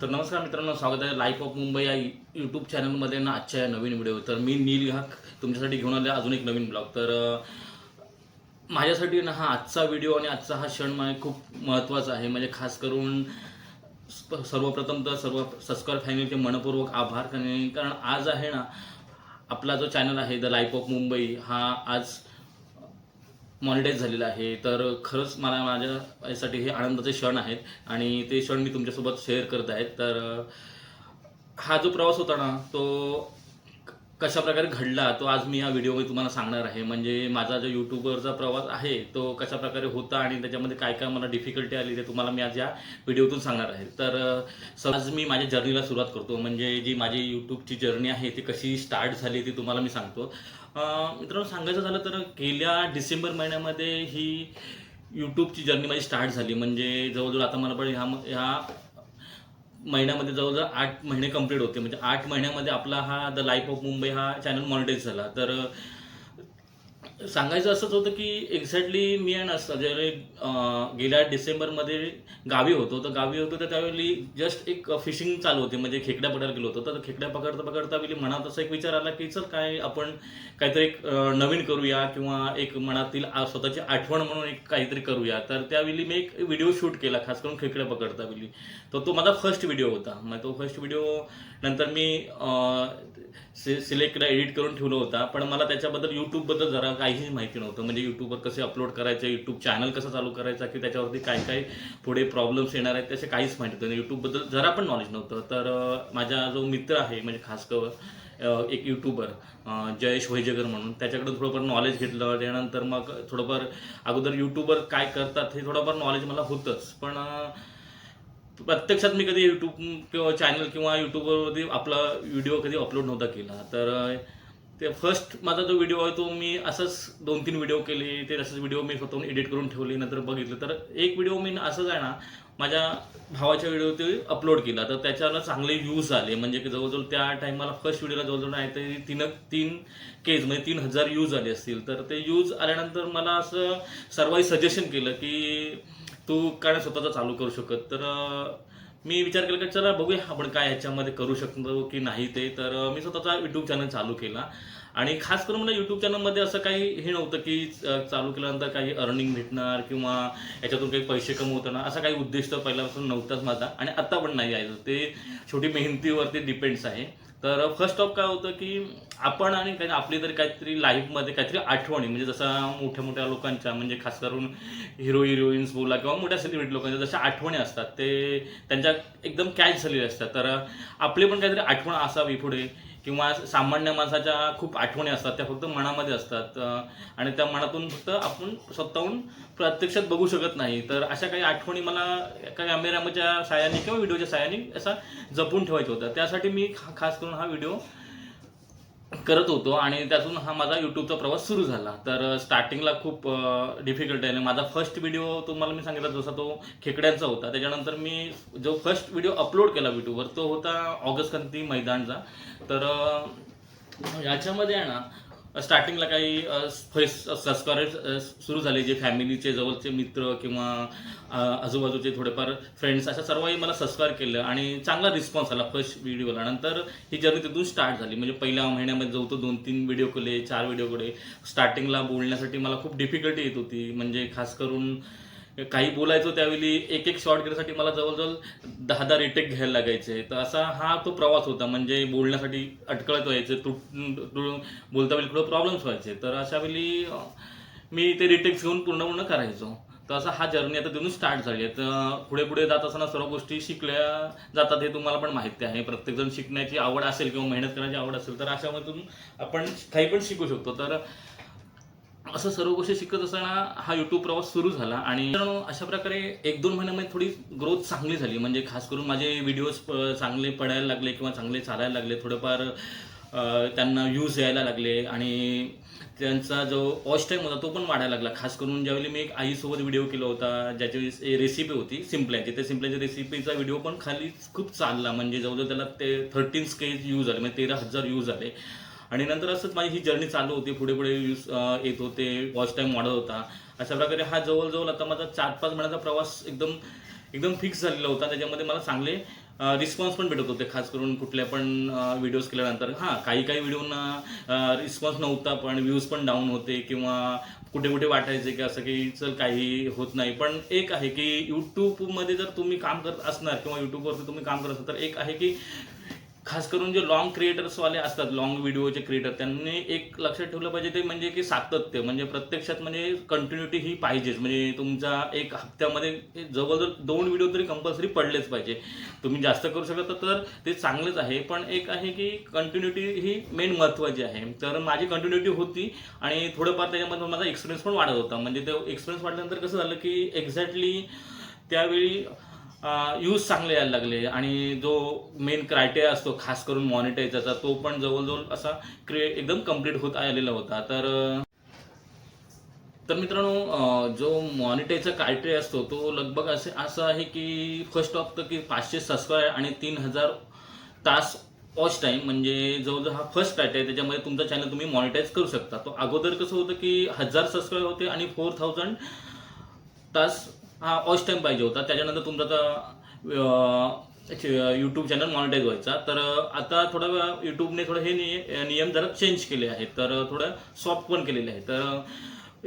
तर नमस्कार मित्रांनो स्वागत आहे लाईफ ऑफ मुंबई या यूट्यूब चॅनलमध्ये ना आजच्या या नवीन व्हिडिओ तर मी नील घाक तुमच्यासाठी घेऊन आले अजून एक नवीन ब्लॉग तर माझ्यासाठी ना हा आजचा व्हिडिओ आणि आजचा हा क्षण म्हणजे खूप महत्त्वाचा आहे. म्हणजे खास करून सर्वप्रथम तर सर्व सबस्क्राईब फॅमिलीचे मनपूर्वक आभार. कारण कारण आज आहे ना आपला जो चॅनल आहे द लाईफ ऑफ मुंबई हा आज मॉनिटाईज झालेला आहे. तर खरंच मला माझ्या यासाठी हे आनंदाचे क्षण आहेत आणि ते क्षण मी तुमच्यासोबत शेअर करत आहेत. तर हा जो प्रवास होता ना तो कशा प्रकारे घडला तो आज मी या व्हिडिओमध्ये तुम्हाला सांगणार आहे. म्हणजे माझा जो यूट्यूबवरचा प्रवास आहे तो कशा प्रकारे होता आणि त्याच्यामध्ये काय काय मला डिफिकल्टी आली ते तुम्हाला मी आज या व्हिडिओतून सांगणार आहे. तर आज मी माझ्या जर्नीला सुरुवात करतो. म्हणजे जी माझी यूट्यूबची जर्नी आहे ती कशी स्टार्ट झाली ती तुम्हाला मी सांगतो. मित्रांनो सांगायचं झालं तर गेल्या डिसेंबर महिन्यामध्ये ही यूट्यूबची जर्नी माझी स्टार्ट झाली. म्हणजे जवळजवळ आता मला पण ह्या ह्या महिन्यामध्ये जवळजवळ आठ महिने कंप्लीट होते. म्हणजे आठ महिन्यामध्ये आपला हा द लाईफ ऑफ मुंबई हा चॅनल मॉनिटाईज झाला. तर सांगायचं असंच होतं की एक्झॅक्टली मी आणि ना ज्यावेळी गेल्या डिसेंबरमध्ये गावी होतो तर गावी होतो तर त्यावेळी जस्ट एक फिशिंग चालू होती म्हणजे खेकड्या पकडायला गेलो होतो. तर खेकड्या पकडता पकडता वेळी मनात असा एक विचार आला की चल काय आपण काहीतरी एक नवीन करूया किंवा एक मनातील स्वतःची आठवण म्हणून एक काहीतरी करूया. तर त्यावेळी मी एक व्हिडिओ शूट केला खास करून खेकड्या पकडता वेळी तर तो माझा फर्स्ट व्हिडिओ होता. मग तो फर्स्ट व्हिडिओ नंतर मी से सिलेक्ट एडिट करून ठेवला होता. पण मला त्याच्याबद्दल यूट्यूबबद्दल जरा काहीही माहिती नव्हतं. म्हणजे यूट्यूबवर कसे अपलोड करायचे यूट्यूब चॅनल कसं चालू करायचा की त्याच्यावरती काय काय पुढे प्रॉब्लेम्स येणार आहेत त्याचे काहीच माहिती नव्हतं. यूट्यूबबद्दल जरा पण नॉलेज नव्हतं. तर माझा जो मित्र आहे म्हणजे खास कर एक यूट्यूबर जयेश वैजगर म्हणून त्याच्याकडून थोडंफार नॉलेज घेतलं. त्यानंतर मग थोडंफार अगोदर यूट्यूबर काय करतात हे थोडंफार नॉलेज मला होतंच. पण प्रत्यक्षात मी कधी यूट्यूब किंवा चॅनल किंवा यूट्यूबवरती आपला व्हिडिओ कधी अपलोड नव्हता केला. तर ते फर्स्ट माझा जो व्हिडिओ आहे तो मी असंच दोन तीन व्हिडिओ केले ते तसंच व्हिडिओ मी स्वतःहून एडिट करून ठेवले नंतर बघितलं. तर एक व्हिडिओ मी असंच आहे ना माझ्या भावाच्या व्हिडिओ ते अपलोड केला. तर त्याच्याला चांगले व्ह्यूज आले. म्हणजे की जवळजवळ त्या टायमाला फर्स्ट व्हिडिओला जवळजवळ आहे ते तीन तीन केज म्हणजे तीन हजार व्ह्यूज आले असतील. तर ते व्ह्यूज आल्यानंतर मला असं सर्वांनी सजेशन केलं की तू काय नाही स्वतःचा चालू करू शकत. तर मी विचार केला की चला बघूया आपण काय ह्याच्यामध्ये करू शकतो की नाही ते. तर मी स्वतःचा यूट्यूब चॅनल चालू केला. आणि खास करून मला यूट्यूब चॅनलमध्ये असं काही हे नव्हतं की चालू केल्यानंतर काही अर्निंग भेटणार किंवा याच्यातून काही पैसे कमवताना. असा काही उद्देश तर पहिल्यापासून नव्हताच माझा आणि आत्ता पण नाही आहे. ते छोटी मेहनतीवरती डिपेंड्स आहे. तर फर्स्ट ऑफ काय होतं की आपण आणि काही आपली तरी काहीतरी लाईफमध्ये काहीतरी आठवणी म्हणजे जसं मोठ्या मोठ्या लोकांच्या म्हणजे खास करून हिरो हिरोईन्स बोला किंवा मोठ्या सेलिब्रिटी लोकांच्या जशा आठवणी असतात ते त्यांच्या एकदम कॅच झालेल्या असतात. तर आपली पण काहीतरी आठवण असावी पुढे. किंवा सामान्य माणसाच्या खूप आठवणी असतात त्या फक्त मनामध्ये असतात. आणि त्या मनातून फक्त आपण स्वतःहून प्रत्यक्षात बघू शकत नाही. तर अशा काही आठवणी मला एका कॅमेऱ्याच्या साहाय्याने किंवा व्हिडिओच्या साहाय्याने असा जपून ठेवायचं होतं त्यासाठी मी खा- खास करून हा व्हिडिओ करत होतो आणि त्यातून हा माझा यूट्यूबचा प्रवास सुरू झाला. तर स्टार्टिंगला खूप डिफिकल्ट आहे. माझा फर्स्ट व्हिडिओ तुम्हाला मी सांगितला जसा तो खेकड्यांचा होता. त्याच्यानंतर मी जो फर्स्ट व्हिडिओ अपलोड केला यूट्यूबवर तो होता ऑगस्ट क्रांती मैदानचा. तर याच्यामध्ये आहे ना स्टार्टिंगला काही सबस्क्राईब सुरू झाले जे फॅमिलीचे जवळचे मित्र किंवा आजूबाजूचे थोडेफार फ्रेंड्स अशा सर्वांनी मला सबस्क्राईब केलं आणि चांगला रिस्पॉन्स आला फर्स्ट व्हिडिओला नंतर ही जर्नी तिथून स्टार्ट झाली. म्हणजे पहिल्या महिन्यामध्ये जाऊ तो दोन तीन व्हिडिओ केले चार व्हिडिओ केले. स्टार्टिंगला बोलण्यासाठी मला खूप डिफिकल्टी येत होती. म्हणजे खास करून काही बोलायचो त्यावेळी एक एक शॉर्ट घेण्यासाठी मला जवळजवळ दहा दहा रिटेक घ्यायला लागायचे. तर असा हा तो प्रवास होता. म्हणजे बोलण्यासाठी अटकळत व्हायचे तुट बोलता वेळी थोडं प्रॉब्लेम्स व्हायचे. तर अशा वेळी मी ते रिटेक्स घेऊन पूर्ण पूर्ण करायचो. तर असा हा जर्नी आता तिथून स्टार्ट झाली आहे. तर पुढे पुढे जात असताना सर्व गोष्टी शिकल्या जातात हे तुम्हाला पण माहिती आहे. प्रत्येकजण शिकण्याची आवड असेल किंवा मेहनत करण्याची आवड असेल तर अशामधून आपण काही पण शिकू शकतो. तर असं सर्व गोष्टी शिकत असताना हा यूट्यूब प्रवास सुरू झाला आणि अशा प्रकारे एक दोन महिन्यामध्ये थोडी ग्रोथ चांगली झाली. म्हणजे खास करून माझे व्हिडिओज चांगले पडायला लागले किंवा चांगले चालायला लागले. थोडंफार त्यांना व्ह्यूज यायला लागले आणि त्यांचा जो वॉच टाईम होता तो पण वाढायला लागला. खास करून ज्यावेळी मी एक आईसोबत व्हिडिओ केला होता ज्याची रेसिपी होती सिम्पल्याची त्या सिम्पल्याच्या रेसिपीचा व्हिडिओ पण खाली खूप चालला. म्हणजे जवळजवळ त्याला ते थर्टीन स्केज यूज झाले. म्हणजे तेरा हजार यूज झाले. आणि नंतर असंच माझी ही जर्नी चालू होती. पुढे पुढे यूज येत होते वॉच टाईम वाढत होता. अशा प्रकारे हा जवळजवळ आता माझा चार पाच महिन्याचा प्रवास एकदम एकदम फिक्स झालेला होता. त्याच्यामध्ये मला चांगले रिस्पॉन्स पण भेटत होते. खास करून कुठल्या पण व्हिडिओज केल्यानंतर. हां काही काही व्हिडिओना रिस्पॉन्स नव्हता पण व्ह्यूज पण डाऊन होते किंवा कुठे कुठे वाटायचे की असं की चल काही होत नाही. पण एक आहे की यूट्यूबमध्ये जर तुम्ही काम करत असणार किंवा यूट्यूबवरती तुम्ही काम करत असाल तर एक आहे की खास करून जे लॉंग क्रिएटर्सवाले असतात लॉंग व्हिडिओचे क्रिएटर त्यांनी एक लक्षात ठेवलं पाहिजे ते म्हणजे की सातत्य. म्हणजे प्रत्यक्षात म्हणजे कंटिन्युटी ही पाहिजेच. म्हणजे तुमचा एक हप्त्यामध्ये जवळजवळ दोन व्हिडिओ तरी कंपल्सरी पडलेच पाहिजे. तुम्ही जास्त करू शकता तर ते चांगलेच आहे. पण एक आहे की कंटिन्युटी ही मेन महत्त्वाची आहे. तर माझी कंटिन्युटी होती आणि थोडंफार त्याच्यामध्ये माझा एक्सपिरियन्स पण वाढत होता. म्हणजे तो एक्सपिरियन्स वाढल्यानंतर कसं झालं की एक्झॅक्टली त्यावेळी यूज चांगले यायला लागले. आणि जो मेन क्रायटेरिया असतो खास करून मॉनिटायझरचा तो पण जवळजवळ असा क्रिए एकदम कंप्लीट होत आलेला होता. तर तर मित्रांनो जो मॉनिटाईजचा क्रायटेरिया असतो तो लगभग असे असं आहे की फर्स्ट ऑफ तर की पाचशे सबस्क्राईब आणि तीन हजार तास वॉच टाईम म्हणजे जवळजवळ हा फर्स्ट क्रायटेरिया त्याच्यामध्ये तुमचा चॅनल तुम्ही मॉनिटाईज करू शकता. तो अगोदर कसं होतं की हजार सबस्क्राईब होते आणि फोर थाउजंड तास हा वॉच टाईम पाहिजे होता. त्याच्यानंतर तुमचा यूट्यूब चॅनल मॉनिटाईज व्हायचा. तर आता थोडं यूट्यूबने थोडं हे निय- नियम जरा चेंज केले आहेत. तर थोडं सॉफ्ट पण केलेले आहे तर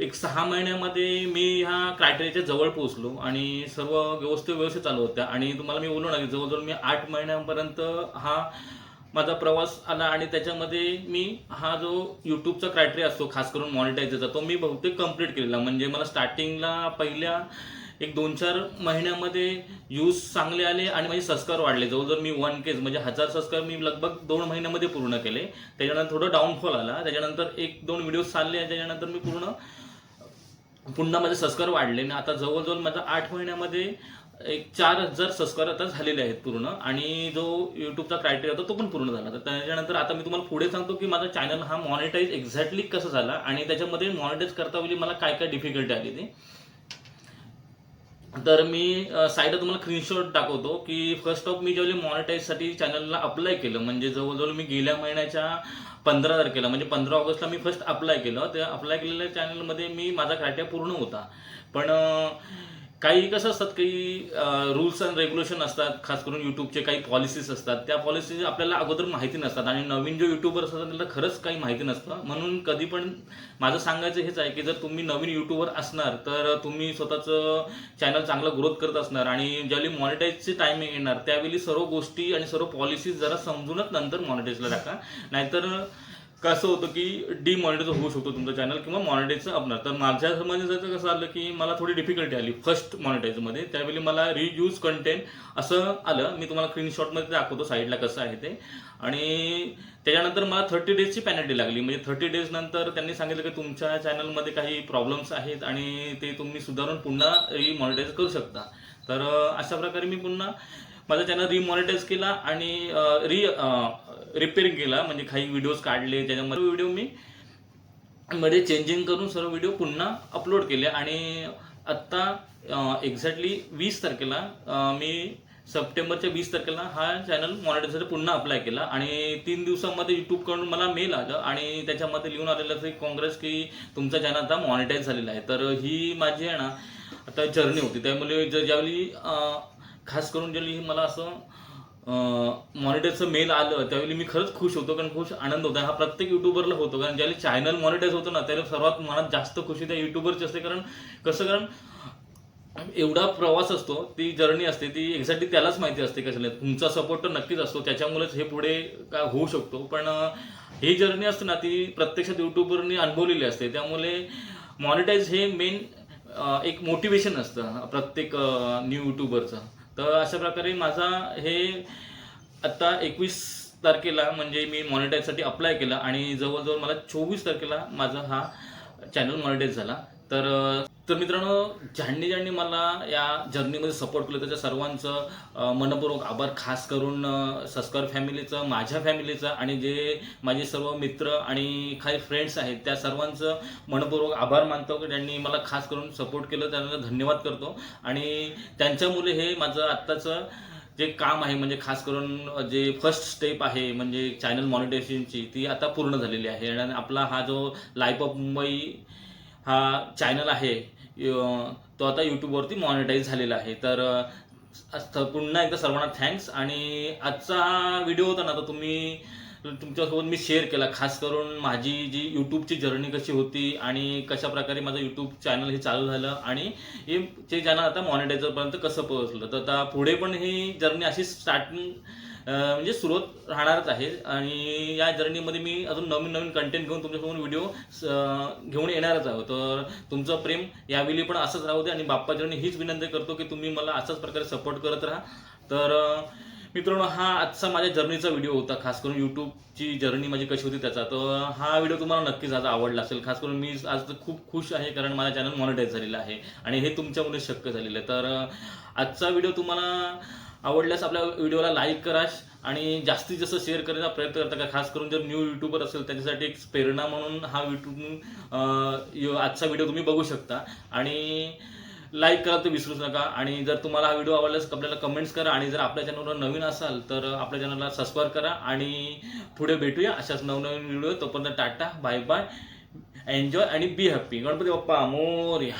एक सहा महिन्यामध्ये मी ह्या क्रायटेरियाच्या जवळ पोहोचलो आणि सर्व व्यवस्थित व्यवस्थित चालू होत्या. आणि तुम्हाला मी बोललो ना की जवळजवळ मी आठ महिन्यापर्यंत हा माझा प्रवास आला आणि त्याच्यामध्ये मी हा जो यूट्यूबचा क्रायटेरिया असतो खास करून मॉनिटायझरचा तो मी बहुतेक कंप्लीट केलेला. म्हणजे मला स्टार्टिंगला पहिल्या एक दोन चार महिन्यामध्ये यूज चांगले आले आणि माझे सबस्क्राईब वाढले. जवळजवळ मी वन केज म्हणजे हजार सबस्क्राईब मी लगभग दोन महिन्यामध्ये पूर्ण केले. त्याच्यानंतर थोडं डाऊनफॉल आला. त्याच्यानंतर एक दोन व्हिडिओज चालले त्याच्यानंतर मी पूर्ण पुन्हा माझे सबस्क्राईब वाढले. आणि आता जवळजवळ माझा आठ महिन्यामध्ये एक चार हजार सबस्क्राईब आता झालेले आहेत पूर्ण. आणि जो यूट्यूबचा क्रायटेरिया होता तो पण पूर्ण झाला. तर त्याच्यानंतर आता मी तुम्हाला पुढे सांगतो की माझा चॅनल हा मॉनिटाईज एक्झॅक्टली कसा झाला आणि त्याच्यामध्ये मॉनिटाईज करता वेळी मला काय काय डिफिकल्टी आली ते. तर मी साईडला तुम्हाला स्क्रीनशॉट दाखवतो की फर्स्ट ऑफ मी ज्यावेळी मॉनिटाईजसाठी चॅनलला अप्लाय केलं म्हणजे जवळजवळ मी गेल्या महिन्याच्या पंधरा तारखेला म्हणजे पंधरा ऑगस्टला मी फर्स्ट अप्लाय केलं. त्या अप्लाय केलेल्या चॅनलमध्ये मी माझा क्रायटेरिया पूर्ण होता. पण काही कसं असतात काही रूल्स अँड रेग्युलेशन असतात खास करून यूट्यूबचे काही पॉलिसीज असतात. त्या पॉलिसीज आपल्याला अगोदर माहिती नसतात आणि नवीन जो युट्यूबर असतात त्याला खरंच काही माहिती नसतं. म्हणून कधी पण माझं सांगायचं हेच आहे की जर तुम्ही नवीन युट्यूबर असणार तर तुम्ही स्वतःचं चॅनल चांगलं ग्रोथ करत असणार आणि ज्यावेळी मॉनिटाईजचे टायमिंग येणार त्यावेळी सर्व गोष्टी आणि सर्व पॉलिसीज जरा समजूनच नंतर मॉनिटाईजला टाका. नाहीतर कसं होतं की डिमॉनिटाईज होऊ शकतो तुमचं चॅनल किंवा मॉनिटाईजचं अपणार तर माझ्या समजायचं कसं आलं की मला थोडी डिफिकल्टी आली फर्स्ट मॉनिटाईजमध्ये त्यावेळी मला रियूज कंटेंट असं आलं. मी तुम्हाला स्क्रीनशॉटमध्ये दाखवतो साईडला कसं आहे ते. आणि त्याच्यानंतर मला थर्टी डेजची पॅनल्टी लागली. म्हणजे थर्टी डेज नंतर त्यांनी सांगितलं की तुमच्या चॅनलमध्ये काही प्रॉब्लेम्स आहेत आणि ते तुम्ही सुधारून पुन्हा रिमॉनिटाईज करू शकता. तर अशा प्रकारे मी पुन्हा माझा चॅनल रिमॉनिटाईज केला आणि रि री रिपेअरिंग केला. म्हणजे काही व्हिडिओज काढले. त्याच्यामध्ये व्हिडिओ मी मध्ये चेंजिंग करून सर्व व्हिडिओ पुन्हा अपलोड केले. आणि आत्ता एक्झॅक्टली वीस तारखेला मी सप्टेंबरच्या वीस तारखेला हा चॅनल मॉनिटरसाठी पुन्हा अप्लाय केला. आणि तीन दिवसामध्ये यूट्यूबकडून मला मेल आलं. आणि त्याच्यामध्ये लिहून आलेलं की काँग्रेस की तुमचा चॅनल आता मॉनिटाईज झालेला आहे. तर ही माझी आहे ना आता जर्नी होती. त्यामुळे ज- ज्यावेळी खास करून ज्यावेळी मला असं मॉनिटाईजचं मेल आलं त्यावेळी मी खरंच खुश होतो कारण खुश आनंद होता. हा प्रत्येक युट्यूबरला होतो कारण ज्यावेळी चॅनल मॉनिटाईज होतं ना त्यावेळी सर्वात मनात जास्त खुशी त्या युट्यूबरची असते. कारण कसं कारण एवढा प्रवास असतो ती जर्नी असते ती एक्झॅक्टली त्यालाच माहिती असते कशाला. तुमचा सपोर्ट तर नक्कीच असतो त्याच्यामुळेच हे पुढे काय होऊ शकतो. पण ही जर्नी असते ना ती प्रत्यक्षात युट्यूबरनी अनुभवलेली असते. त्यामुळे मॉनिटाईज हे मेन एक मोटिवेशन असतं प्रत्येक न्यू युट्यूबरचं तर अशा प्रकारे माझा हे आत्ता एकवीस तारखेला म्हणजे मी मॉनिटाईजसाठी अप्लाय केला आणि जवळजवळ मला चोवीस तारखेला माझा हा चॅनल मॉनिटाईज झाला. तर तर मित्रांनो ज्यांनी ज्यांनी मला या जर्नीमध्ये सपोर्ट केलं त्याच्या सर्वांचं मनपूर्वक आभार. खास करून सस्कर फॅमिलीचं माझ्या फॅमिलीचं आणि जे माझे सर्व मित्र आणि काही फ्रेंड्स आहेत त्या सर्वांचं मनपूर्वक आभार मानतो. की ज्यांनी मला खास करून सपोर्ट केलं त्यांना धन्यवाद करतो. आणि त्यांच्यामुळे हे माझं आत्ताचं जे काम आहे म्हणजे खास करून जे फर्स्ट स्टेप आहे म्हणजे चॅनल मॉनिटेशनची ती आता पूर्ण झालेली आहे. आणि आपला हा जो लाईफ ऑफ मुंबई हा चॅनल आहे तो आता यूट्यूबवरती मॉनिटाईज झालेला आहे. तर पुन्हा एकदा सर्वांना थँक्स आणि आजचा व्हिडिओ होता ना तर तुम्ही तुमच्यासोबत मी शेअर केला. खास करून माझी जी यूट्यूबची जर्नी कशी होती आणि कशा प्रकारे माझं यूट्यूब चॅनल हे चालू झालं आणि हे जे ज्यांना आता मॉनिटायझरपर्यंत कसं पोहोचलं. तर आता पुढे पण ही जर्नी अशी स्टार्टिंग म्हणजे सुरुवात राहणारच आहे. आणि या जर्नीमध्ये मी अजून नवीन नवीन कंटेंट घेऊन तुमच्यासमोर व्हिडिओ घेऊन येणारच आहोत. तर तुमचं प्रेम यावेळी पण असंच राहू दे आणि बाप्पा जर्नी हीच विनंती करतो की तुम्ही मला अशाच प्रकारे सपोर्ट करत राहा. तर मित्रांनो हा आजचा माझ्या जर्नीचा व्हिडिओ होता खास करून यूट्यूबची जर्नी माझी कशी होती त्याचा. तर हा व्हिडिओ तुम्हाला नक्कीच आज आवडला असेल. खास करून मी आज तर खूप खुश आहे कारण माझा चॅनल मॉनिटाईज झालेला आहे आणि हे तुमच्यामुळे शक्य झालेलं आहे. तर आजचा व्हिडिओ तुम्हाला आवडल्यास आपल्या व्हिडिओला लाईक करा आणि जास्तीत जास्त शेअर करायचा प्रयत्न करता का? खास करून जर न्यू युट्यूबर असेल त्यांच्यासाठी एक प्रेरणा म्हणून हा यूट्यूब आजचा व्हिडिओ तुम्ही बघू शकता. आणि लाईक करा तर विसरूच नका. आणि जर तुम्हाला हा व्हिडिओ आवडल्यास आपल्याला कमेंट्स करा आणि जर आपल्या चॅनलवर नवीन असाल तर आपल्या चॅनलला सबस्क्राईब करा आणि पुढे भेटूया अशाच नवनवीन व्हिडिओ तोपर्यंत टाटा बाय बाय एन्जॉय आणि बी हॅप्पी गणपती बाप्पा मोर्या.